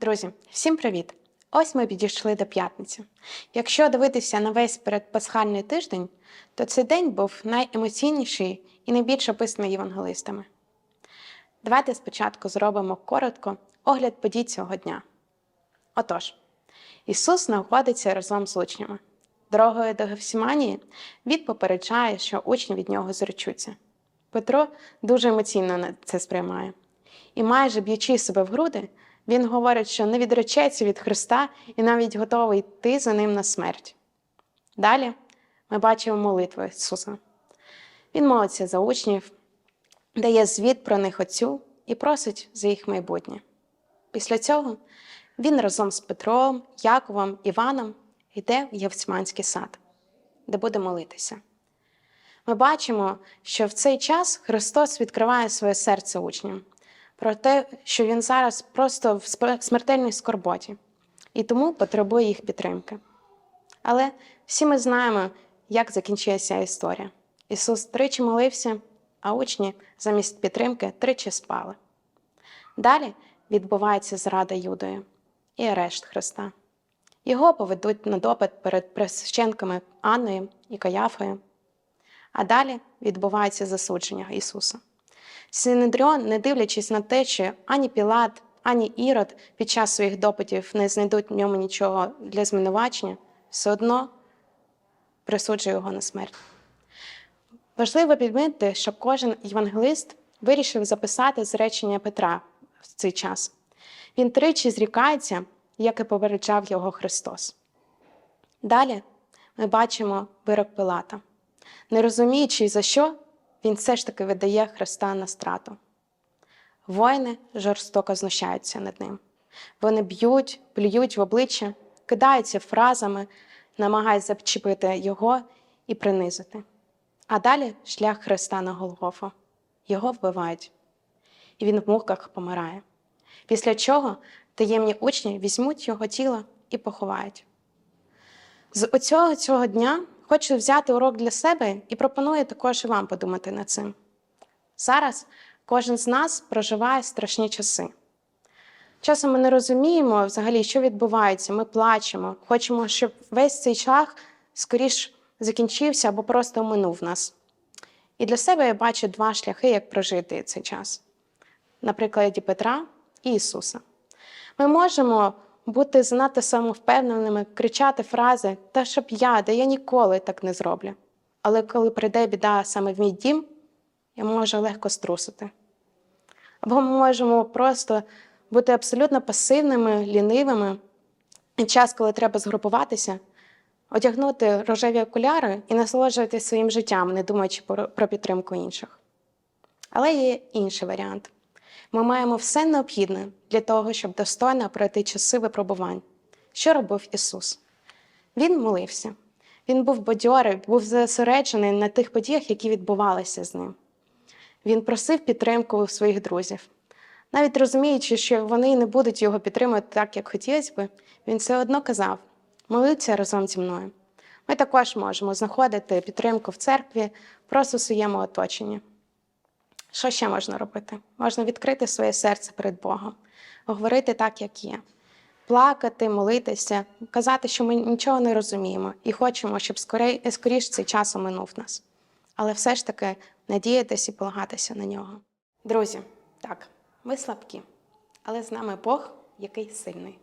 Друзі, всім привіт! Ось ми підійшли до п'ятниці. Якщо дивитися на весь передпасхальний тиждень, то цей день був найемоційніший і найбільш описаний євангелистами. Давайте спочатку зробимо коротко огляд подій цього дня. Отож, Ісус знаходиться разом з учнями. Дорогою до Гефсіманії він попереджає, що учні від нього зречуться. Петро дуже емоційно це сприймає. І майже б'ючи себе в груди, він говорить, що не відречеться від Христа і навіть готовий йти за ним на смерть. Далі ми бачимо молитву Ісуса. Він молиться за учнів, дає звіт про них Отцю і просить за їх майбутнє. Після цього він разом з Петром, Яковом, Іваном йде в Євцманський сад, де буде молитися. Ми бачимо, що в цей час Христос відкриває своє серце учням про те, що Він зараз просто в смертельній скорботі і тому потребує їх підтримки. Але всі ми знаємо, як закінчилася історія. Ісус тричі молився, а учні замість підтримки тричі спали. Далі відбувається зрада Юдою і арешт Христа. Його поведуть на допит перед пресвященками Анною і Каяфою. А далі відбувається засудження Ісуса. Синедріон, не дивлячись на те, що ані Пілат, ані Ірод під час своїх допитів не знайдуть в ньому нічого для звинувачення, все одно присуджує його на смерть. Важливо підмітити, що кожен євангелист вирішив записати зречення Петра в цей час. Він тричі зрікається, як і попереджав його Христос. Далі ми бачимо вирок Пилата. Не розуміючи, за що, він все ж таки видає Христа на страту. Воїни жорстоко знущаються над ним. Вони б'ють, плюють в обличчя, кидаються фразами, намагаються зачепити його і принизити. А далі шлях Христа на Голгофу. Його вбивають, і він в муках помирає. Після чого таємні учні візьмуть його тіло і поховають. З оцього цього дня хочу взяти урок для себе і пропоную також і вам подумати над цим. Зараз кожен з нас проживає страшні часи. Часом ми не розуміємо взагалі, що відбувається, ми плачемо, хочемо, щоб весь цей шлях скоріш закінчився або просто оминув нас. І для себе я бачу два шляхи, як прожити цей час на прикладі Петра і Ісуса. Ми можемо бути занадто самовпевненими, кричати фрази Та щоб я, да я ніколи так не зроблю. Але коли прийде біда саме в мій дім, я можу легко струсити. Або ми можемо просто бути абсолютно пасивними, лінивими. І час, коли треба згрупуватися, одягнути рожеві окуляри і насолоджуватися своїм життям, не думаючи про підтримку інших. Але є інший варіант. Ми маємо все необхідне для того, щоб достойно пройти часи випробувань. Що робив Ісус? Він молився. Він був бадьорий, був зосереджений на тих подіях, які відбувалися з ним. Він просив підтримку своїх друзів. Навіть розуміючи, що вони не будуть його підтримувати так, як хотілося би, він все одно казав: молиться разом зі мною. Ми також можемо знаходити підтримку в церкві, просто в своєму оточенні. Що ще можна робити? Можна відкрити своє серце перед Богом, говорити так, як є, плакати, молитися, казати, що ми нічого не розуміємо і хочемо, щоб скоріш цей час оминув нас. Але все ж таки надіятися і полагатися на нього. Друзі, так, ми слабкі, але з нами Бог, який сильний.